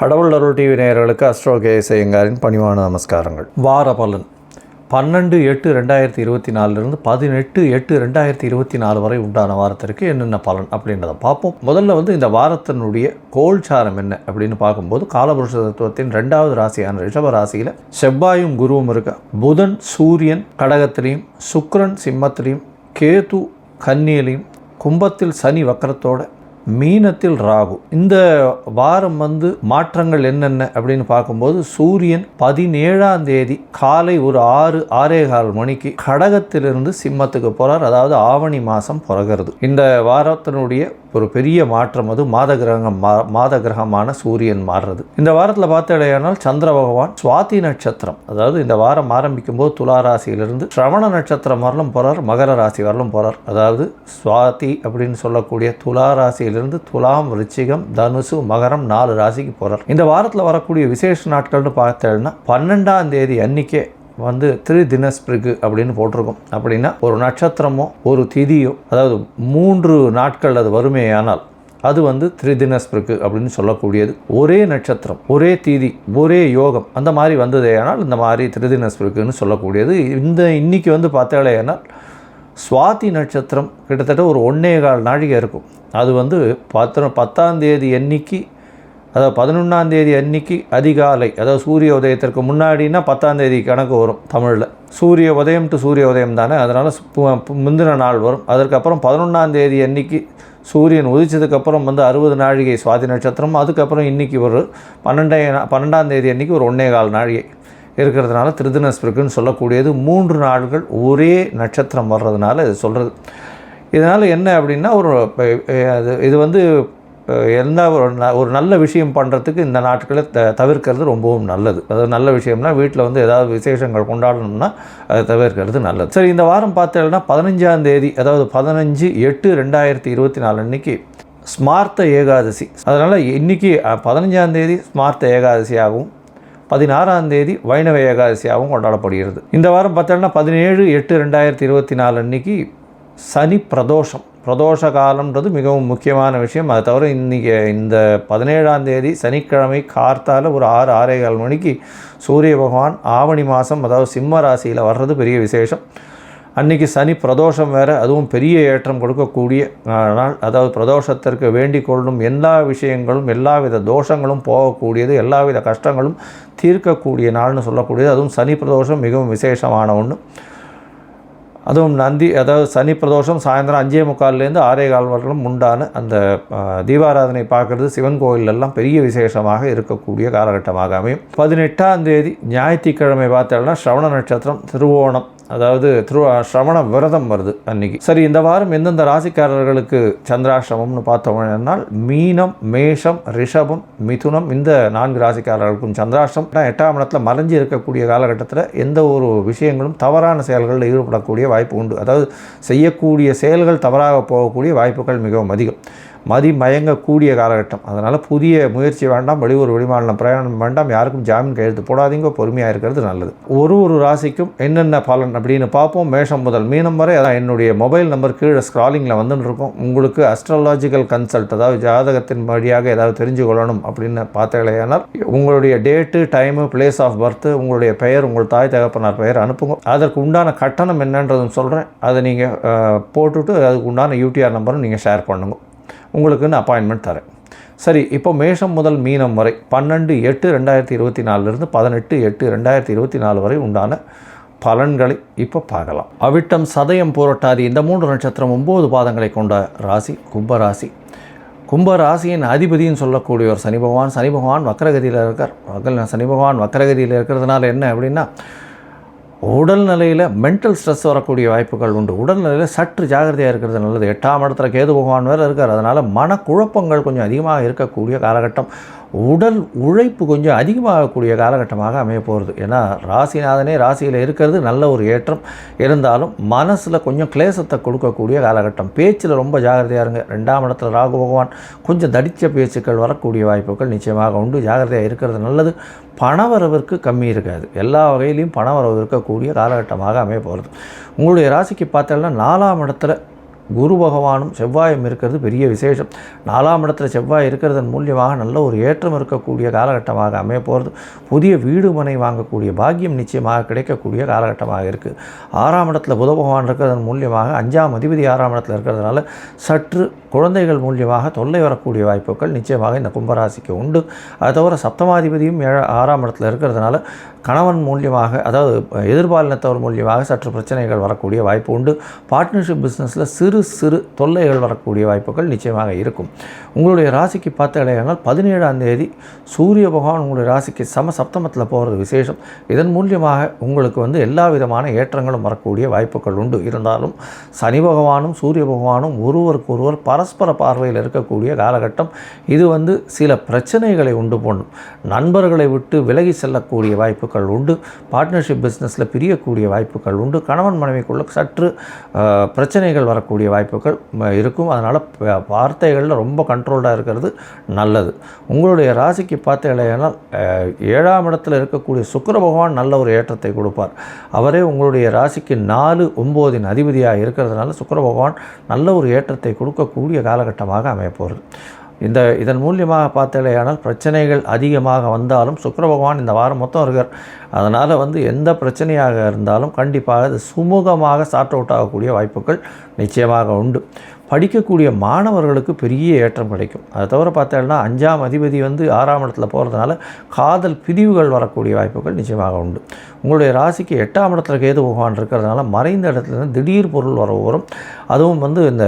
கடவுள் அருள் டிவி நேயர்களுக்கு அஸ்ட்ரோ கேஎஸ் ஐயங்காரின் பணிவான நமஸ்காரங்கள். வார பலன். பன்னெண்டு எட்டு ரெண்டாயிரத்தி இருபத்தி நாலுலேருந்து பதினெட்டு எட்டு ரெண்டாயிரத்தி இருபத்தி நாலு வரை உண்டான வாரத்திற்கு என்னென்ன பலன் அப்படின்றத பார்ப்போம். முதல்ல வந்து இந்த வாரத்தினுடைய கோல்சாரம் என்ன அப்படின்னு பார்க்கும்போது காலபுருஷ தத்துவத்தின் ரெண்டாவது ராசியான ரிஷப ராசியில் செவ்வாயும் குருவும் இருக்க புதன் சூரியன் கடகத்திலையும் சுக்ரன் சிம்மத்திலையும் கேது கன்னியிலையும் கும்பத்தில் சனி வக்கரத்தோட மீனத்தில் ராகு. இந்த வாரம் வந்து மாற்றங்கள் என்னென்ன அப்படின்னு பார்க்கும்போது சூரியன் பதினேழாம் தேதி காலை ஒரு ஆறு ஆறே கால் மணிக்கு கடகத்திலிருந்து சிம்மத்துக்கு போகிறார் அதாவது ஆவணி மாதம் பிறகுறது. இந்த வாரத்தினுடைய ஒரு பெரிய மாற்றம் அது மாத கிரகம் மா மாத கிரகமான சூரியன் மாறுறது. இந்த வாரத்தில் பார்த்தடையானால் சந்திர பகவான் சுவாதி நட்சத்திரம். அதாவது இந்த வாரம் ஆரம்பிக்கும் போது துலா ராசியிலிருந்து சிரவண நட்சத்திரம் வரலும் போகிறார் மகர ராசி வரலும் போகிறார் அதாவது சுவாதி அப்படின்னு சொல்லக்கூடிய துலா ராசியிலிருந்து துலாம் ரிச்சிகம் தனுசு மகரம் நாலு ராசிக்கு போகிறார் இந்த வாரத்தில் வரக்கூடிய விசேஷ நாட்கள்னு பார்த்தேன்னா பன்னெண்டாம் தேதி அன்னைக்கே வந்து திரு தினஸ்பிரிக்கு அப்படின்னு போட்டிருக்கோம். அப்படின்னா ஒரு நட்சத்திரமோ ஒரு திதியோ அதாவது மூன்று நாட்கள் அது வறுமையானால் அது வந்து திரிதினஸ்பிருக்கு அப்படின்னு சொல்லக்கூடியது. ஒரே நட்சத்திரம் ஒரே தீதி ஒரே யோகம் அந்த மாதிரி வந்ததேயானால் இந்த மாதிரி திரிதினஸ்பிருக்குன்னு சொல்லக்கூடியது. இந்த இன்னைக்கு வந்து பார்த்தாலேயானால் சுவாதி நட்சத்திரம் கிட்டத்தட்ட ஒரு ஒன்றே கால் நாழிகை இருக்கும். அது வந்து பத்து பத்தாந்தேதி எண்ணிக்கை அதாவது பதினொன்றாந்தேதி அன்னைக்கு அதிகாலை அதாவது சூரிய உதயத்திற்கு முன்னாடினா பத்தாந்தேதி கணக்கு வரும் தமிழில். சூரிய உதயம் டு சூரிய உதயம் தானே? அதனால் முந்தின நாள் வரும். அதற்கப்புறம் பதினொன்றாந்தேதி அன்னைக்கு சூரியன் உதிச்சதுக்கப்புறம் வந்து அறுபது நாழிகை சுவாதி நட்சத்திரம் அதுக்கப்புறம் இன்றைக்கி ஒரு பன்னெண்டே பன்னெண்டாம் தேதி அன்றைக்கி ஒரு ஒன்றே கால் நாழிகை. இருக்கிறதுனால திருதினஸ்பிருக்குன்னு சொல்லக்கூடியது மூன்று நாட்கள் ஒரே நட்சத்திரம் வர்றதுனால இது சொல்கிறது இதனால் என்ன அப்படின்னா ஒரு அது இது வந்து எந்த ஒரு ந- ஒரு நல்ல விஷயம் பண்ணுறதுக்கு இந்த நாட்களை த தவிர்க்கிறது ரொம்பவும் நல்லது. அதாவது நல்ல விஷயம்னா வீட்டில் வந்து ஏதாவது விசேஷங்கள் கொண்டாடணும்னா அதை தவிர்க்கிறது நல்லது. சரி இந்த வாரம் பார்த்தீங்கன்னா பதினஞ்சாம் தேதி அதாவது பதினஞ்சு எட்டு ரெண்டாயிரத்தி இருபத்தி நாலு அன்னைக்கு ஸ்மார்த்த ஏகாதசி. அதனால் இன்றைக்கி பதினஞ்சாம் தேதி ஸ்மார்த்த ஏகாதசியாகவும் பதினாறாம் தேதி வைணவ ஏகாதசியாகவும் கொண்டாடப்படுகிறது. இந்த வாரம் பார்த்தோம்னா பதினேழு எட்டு ரெண்டாயிரத்தி இருபத்தி நாலு அன்னைக்கு சனி பிரதோஷம். பிரதோஷ காலம்ன்றது மிகவும் முக்கியமான விஷயம். அதை தவிர இன்றைக்கி இந்த பதினேழாம் தேதி சனிக்கிழமை கார்த்தால ஒரு ஆறு ஆறே கால் மணிக்கு சூரிய பகவான் ஆவணி மாதம் அதாவது சிம்ம ராசியில் வர்றது பெரிய விசேஷம். அன்னைக்கு சனி பிரதோஷம் வேறு அதுவும் பெரிய ஏற்றம் கொடுக்கக்கூடிய நாள். அதாவது பிரதோஷத்திற்கு வேண்டிக் கொள்ளும் எல்லா விஷயங்களும் எல்லாவித தோஷங்களும் போகக்கூடியது எல்லாவித கஷ்டங்களும் தீர்க்கக்கூடிய நாள்னு சொல்லக்கூடியது. அதுவும் சனி பிரதோஷம் மிகவும் விசேஷமான ஒன்று அதுவும் நந்தி அதாவது சனி பிரதோஷம் சாயந்தரம் அஞ்சே முக்கால்லேருந்து ஆறே கால் வரலும் உண்டான அந்த தீபாராதனை பார்க்குறது சிவன் கோயிலெல்லாம் பெரிய விசேஷமாக இருக்கக்கூடிய காலகட்டமாக அமையும். பதினெட்டாம் தேதி ஞாயிற்றுக்கிழமை பார்த்தோம்னா ஸ்ரவண நட்சத்திரம் திருவோணம். அதாவது திரு சிரவண விரதம் வருது அன்னைக்கு. சரி இந்த வாரம் எந்தெந்த ராசிக்காரர்களுக்கு சந்திராஷ்டமம்னு பார்த்தோம்னால் மீனம் மேஷம் ரிஷபம் மிதுனம் இந்த நான்கு ராசிக்காரர்களுக்கும் சந்திராசிரம் எட்டாம் இடத்துல மறைஞ்சி இருக்கக்கூடிய காலகட்டத்தில் எந்த ஒரு விஷயங்களும் தவறான செயல்களில் ஈடுபடக்கூடிய வாய்ப்பு உண்டு. அதாவது செய்யக்கூடிய செயல்கள் தவறாக போகக்கூடிய வாய்ப்புகள் மிகவும் அதிகம். மதி மயங்கக்கூடிய காலகட்டம். அதனால் புதிய முயற்சி வேண்டாம் வெளியூர் வெளிமாநிலம் பிரயாணம் வேண்டாம் யாருக்கும் ஜாமீன் கையெழுத்து போடாதீங்க பொறுமையாக இருக்கிறது நல்லது. ஒரு ஒரு ராசிக்கும் என்னென்ன பலன் அப்படின்னு பார்ப்போம். மேஷம் முதல் மீனம் வரை அதான் என்னுடைய மொபைல் நம்பர் கீழே ஸ்க்ராலிங்கில் வந்துன்னு இருக்கும் உங்களுக்கு அஸ்ட்ராலாஜிக்கல் கன்சல்ட் அதாவது ஜாதகத்தின் வழியாக ஏதாவது தெரிஞ்சு கொள்ளணும் அப்படின்னு பார்த்தீங்களேனால் உங்களுடைய date time place of birth உங்களுடைய பெயர் உங்கள் தாய் தகப்பனார் பெயர் அனுப்புங்க. அதற்கு உண்டான கட்டணம் என்னன்றதும் சொல்கிறேன் அதை நீங்கள் போட்டுட்டு அதுக்கு உண்டான யூடிஆர் நம்பரும் நீங்கள் ஷேர் பண்ணுங்க. உங்களுக்குன்னு அப்பாயின்மெண்ட் தரேன். சரி இப்போ மேஷம் முதல் மீனம் வரை பன்னெண்டு எட்டு ரெண்டாயிரத்தி இருபத்தி நாலுலேருந்து பதினெட்டு எட்டு ரெண்டாயிரத்தி இருபத்தி நாலு வரை உண்டான பலன்களை இப்போ பார்க்கலாம். அவிட்டம் சதயம் போராட்டாதி இந்த மூன்று நட்சத்திரம் ஒம்பது பாதங்களை கொண்ட ராசி கும்பராசி கும்பராசியின் அதிபதின்னு சொல்லக்கூடிய ஒரு சனி பகவான் சனி பகவான் வக்கரகதியில் இருக்கார். சனி பகவான் வக்கரகதியில் இருக்கிறதுனால என்ன அப்படின்னா உடல்நிலையில் மென்டல் ஸ்ட்ரெஸ் வரக்கூடிய வாய்ப்புகள் உண்டு. உடல்நிலையில் சற்று ஜாகிரதையாக இருக்கிறது நல்லது. எட்டாம் இடத்துல கேது பகவான் வேறு இருக்கார். அதனால் மனக்குழப்பங்கள் கொஞ்சம் அதிகமாக இருக்கக்கூடிய காலகட்டம். உடல் உழைப்பு கொஞ்சம் அதிகமாகக்கூடிய காலகட்டமாக அமைய போகிறது. ஏன்னா ராசிநாதனே ராசியில் இருக்கிறது நல்ல ஒரு ஏற்றம். இருந்தாலும் மனசில் கொஞ்சம் கிளேசத்தை கொடுக்கக்கூடிய காலகட்டம். பேச்சில் ரொம்ப ஜாகிரதையாக இருங்க. ரெண்டாம் இடத்துல ராகு பகவான் கொஞ்சம் தடித்த பேச்சுக்கள் வரக்கூடிய வாய்ப்புகள் நிச்சயமாக உண்டு. ஜாகிரதையாக இருக்கிறது நல்லது. பணவரவிற்கு கம்மி இருக்காது. எல்லா வகையிலையும் பணவரவு இருக்கக்கூடிய காலகட்டமாக அமைய போகிறது. உங்களுடைய ராசிக்கு பார்த்தோம்னா நாலாம் இடத்துல குரு பகவானும் செவ்வாயும் இருக்கிறது பெரிய விசேஷம். நாலாம் இடத்துல செவ்வாய் இருக்கிறதன் மூலியமாக நல்ல ஒரு ஏற்றம் இருக்கக்கூடிய காலகட்டமாக அமைய போகிறது புதிய வீடு மனை வாங்கக்கூடிய பாக்கியம் நிச்சயமாக கிடைக்கக்கூடிய காலகட்டமாக இருக்குது ஆறாம் இடத்துல புத பகவான் இருக்கிறதன் மூலியமாக அஞ்சாம் அதிபதி ஆறாம் இடத்துல இருக்கிறதுனால சற்று குழந்தைகள் மூலியமாக தொல்லை வரக்கூடிய வாய்ப்புகள் நிச்சயமாக இந்த கும்பராசிக்கு உண்டு. அது தவிர சப்தமாதிபதியும் ஏழ ஆறாம் இடத்துல இருக்கிறதுனால கணவன் மூலியமாக அதாவது எதிர்பாலினத்தவர் மூலியமாக சற்று பிரச்சனைகள் வரக்கூடிய வாய்ப்பு உண்டு. பார்ட்னர்ஷிப் பிஸ்னஸில் சிறு சிறு தொல்லைகள் வரக்கூடிய வாய்ப்புகள் நிச்சயமாக இருக்கும். உங்களுடைய ராசிக்கு பார்த்த இடையானால் பதினேழாம் தேதி சூரிய பகவான் உங்களுடைய ராசிக்கு சம சப்தமத்தில் போகிறது விசேஷம். இதன் மூலியமாக உங்களுக்கு வந்து எல்லா விதமான ஏற்றங்களும் வரக்கூடிய வாய்ப்புகள் உண்டு. இருந்தாலும் சனி பகவானும் சூரிய பகவானும் ஒருவருக்கொருவர் பரஸ்பர பார்வையில் இருக்கக்கூடிய காலகட்டம். இது வந்து சில பிரச்சனைகளை உண்டு பண்ணும். நண்பர்களை விட்டு விலகி செல்லக்கூடிய வாய்ப்புகள் உண்டு. பார்ட்னர்ஷிப் பிஸ்னஸில் பிரியக்கூடிய வாய்ப்புகள் உண்டு. கணவன் மனைவிக்குள்ள சற்று பிரச்சனைகள் வரக்கூடிய வாய்ப்புகள் இருக்கும். அதனால் வார்த்தைகளில் ரொம்ப கண்ட்ரோல்டாக இருக்கிறது நல்லது. உங்களுடைய ராசிக்கு பார்த்தீங்கன்னா ஏழாம் இடத்தில் இருக்கக்கூடிய சுக்கர பகவான் நல்ல ஒரு ஏற்றத்தை கொடுப்பார். அவரே உங்களுடைய ராசிக்கு நாலு ஒம்போதின் அதிபதியாக இருக்கிறதுனால சுக்கர பகவான் நல்ல ஒரு ஏற்றத்தை கொடுக்கக்கூடிய காலகட்டமாக அமையப்போகிறது. இந்த இதன் மூலியமாக பார்த்தாலேயானால் பிரச்சனைகள் அதிகமாக வந்தாலும் சுக்கர பகவான் இந்த வாரம் மொத்தம் இருக்கார். அதனால் வந்து எந்த பிரச்சனையாக இருந்தாலும் கண்டிப்பாக அது சுமூகமாக சார்ட் அவுட் ஆகக்கூடிய வாய்ப்புகள் நிச்சயமாக உண்டு. படிக்கக்கூடிய மாணவர்களுக்கு பெரிய ஏற்றம் கிடைக்கும். அதை தவிர பார்த்தோம்னா அஞ்சாம் அதிபதி வந்து ஆறாம் இடத்துல போகிறதுனால காதல் பிரிவுகள் வரக்கூடிய வாய்ப்புகள் நிச்சயமாக உண்டு. உங்களுடைய ராசிக்கு எட்டாம் இடத்துல கேது பகவான் இருக்கிறதுனால மறைந்த இடத்துல இருந்து திடீர் பொருள் வர வரும் அதுவும் வந்து இந்த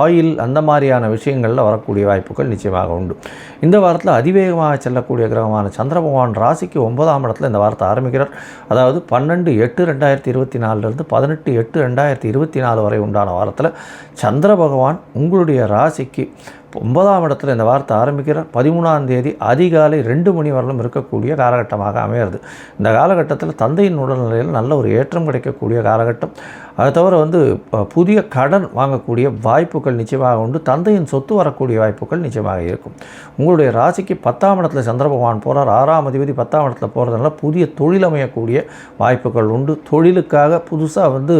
ஆயில் அந்த மாதிரியான விஷயங்களில் வரக்கூடிய வாய்ப்புகள் நிச்சயமாக உண்டு. இந்த வாரத்தில் அதிவேகமாக செல்லக்கூடிய கிரகமான சந்திர பகவான் ராசிக்கு ஒன்பதாம் இடத்துல இந்த வாரத்தை ஆரம்பிக்கிறார். அதாவது பன்னெண்டு எட்டு ரெண்டாயிரத்தி இருபத்தி நாலுலேருந்து பதினெட்டு எட்டு ரெண்டாயிரத்தி இருபத்தி நாலு வரை உண்டான வாரத்தில் சந்திர பகவான் உங்களுடைய ராசிக்கு ஒன்பதாம் இடத்துல இந்த வாரத்தை ஆரம்பிக்கிற பதிமூணாம் தேதி அதிகாலை ரெண்டு மணி வரலும் இருக்கக்கூடிய காலகட்டமாக அமையிறது. இந்த காலகட்டத்தில் தந்தையின் உடல்நிலையில் நல்ல ஒரு ஏற்றம் கிடைக்கக்கூடிய காலகட்டம். அது தவிர வந்து புதிய கடன் வாங்கக்கூடிய வாய்ப்புகள் நிச்சயமாக உண்டு. தந்தையின் சொத்து வரக்கூடிய வாய்ப்புகள் நிச்சயமாக இருக்கும். உங்களுடைய ராசிக்கு பத்தாம் இடத்துல சந்திர பகவான் போகிறார் ஆறாம் அதிபதி பத்தாம் இடத்துல போகிறதுனால புதிய தொழில் அமையக்கூடிய வாய்ப்புகள் உண்டு. தொழிலுக்காக புதுசாக வந்து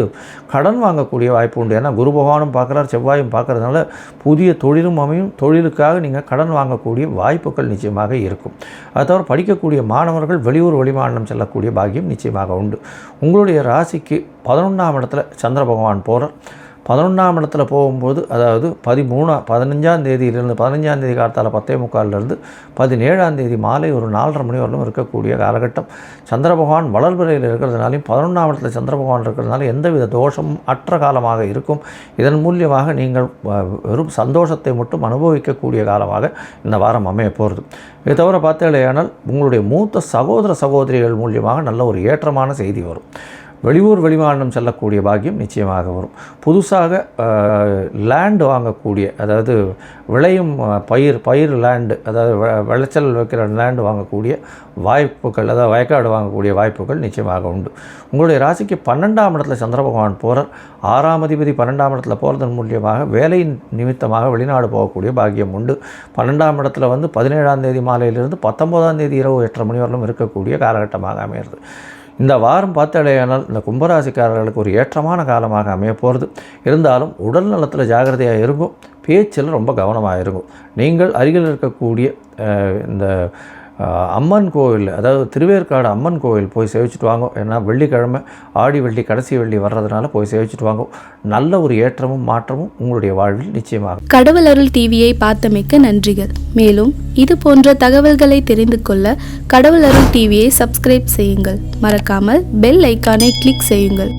கடன் வாங்கக்கூடிய வாய்ப்பு உண்டு. ஏன்னா குரு பகவானும் பார்க்குறார் செவ்வாயும் பார்க்கறதுனால புதிய தொழிலும் அமையும். தொழிலுக்காக நீங்கள் கடன் வாங்கக்கூடிய வாய்ப்புகள் நிச்சயமாக இருக்கும். அது தவிர படிக்கக்கூடிய மாணவர்கள் வெளியூர் வெளிமாநிலம் செல்லக்கூடிய பாக்கியம் நிச்சயமாக உண்டு. உங்களுடைய ராசிக்கு பதினொன்றாம் இடத்துல சந்திர பகவான் போகிறார் பதினொன்றாம் இடத்துல போகும்போது அதாவது பதிமூணா பதினஞ்சாம் தேதியிலிருந்து பதினஞ்சாம் தேதி காலத்தால் பத்தே முக்கால்லேருந்து பதினேழாம் தேதி மாலை ஒரு நாலரை மணி வரலும் இருக்கக்கூடிய காலகட்டம். சந்திர பகவான் வளர்பிறையில் இருக்கிறதுனாலையும் பதினொன்றாம் இடத்துல சந்திர பகவான் இருக்கிறதுனால எந்தவித தோஷமும் அற்ற காலமாக இருக்கும். இதன் மூலியமாக நீங்கள் வெறும் சந்தோஷத்தை மட்டும் அனுபவிக்கக்கூடிய காலமாக இந்த வாரம் அமைய போகிறது இதை தவிர பார்த்தீங்களேயானால் உங்களுடைய மூத்த சகோதர சகோதரிகள் மூலியமாக நல்ல ஒரு ஏற்றமான செய்தி வரும். வெளியூர் வெளிமாநிலம் செல்லக்கூடிய பாக்கியம் நிச்சயமாக வரும். புதுசாக லேண்ட் வாங்கக்கூடிய அதாவது விளையும் பயிர் பயிர் லேண்டு அதாவது விளைச்சல் வைக்கிற லேண்டு வாங்கக்கூடிய வாய்ப்புகள் அதாவது வயக்காடு வாங்கக்கூடிய வாய்ப்புகள் நிச்சயமாக உண்டு. உங்களுடைய ராசிக்கு பன்னெண்டாம் இடத்துல சந்திர பகவான் போகிறார் ஆறாம் அதிபதி பன்னெண்டாம் இடத்துல போகிறதன் மூலியமாக வேலையின் நிமித்தமாக வெளிநாடு போகக்கூடிய பாக்கியம் உண்டு. பன்னெண்டாம் இடத்துல வந்து பதினேழாம் தேதி மாலையிலிருந்து பத்தொம்போதாம் தேதி இரவு எட்டரை மணி வரலும் இருக்கக்கூடிய காலகட்டமாக அமையிறது இந்த வாரம் பார்த்தடையானால் இந்த கும்பராசிக்காரர்களுக்கு ஒரு ஏற்றமான காலமாக அமைய போகிறது. இருந்தாலும் உடல் நலத்தில் ஜாகிரதையாக இருக்கும் பேச்சில் ரொம்ப கவனமாக இருக்கும் நீங்கள் அருகில் இருக்கக்கூடிய இந்த அம்மன் கோவில் அதாவது திருவேற்காடு அம்மன் கோவில் போய் சேவிச்சுட்டு வாங்க. ஏன்னா வெள்ளிக்கிழமை ஆடி வெள்ளி கடைசி வெள்ளி வர்றதுனால போய் சேவிச்சுட்டு வாங்க. நல்ல ஒரு ஏற்றமும் மாற்றமும் உங்களுடைய வாழ்வில் நிச்சயமாகும் கடவுள் அருள் டிவியை பார்த்தமைக்க நன்றிகள். மேலும் இது போன்ற தகவல்களை தெரிந்து கொள்ள கடவுள் அருள் டிவியை சப்ஸ்கிரைப் செய்யுங்கள். மறக்காமல் பெல் ஐக்கானை கிளிக் செய்யுங்கள்.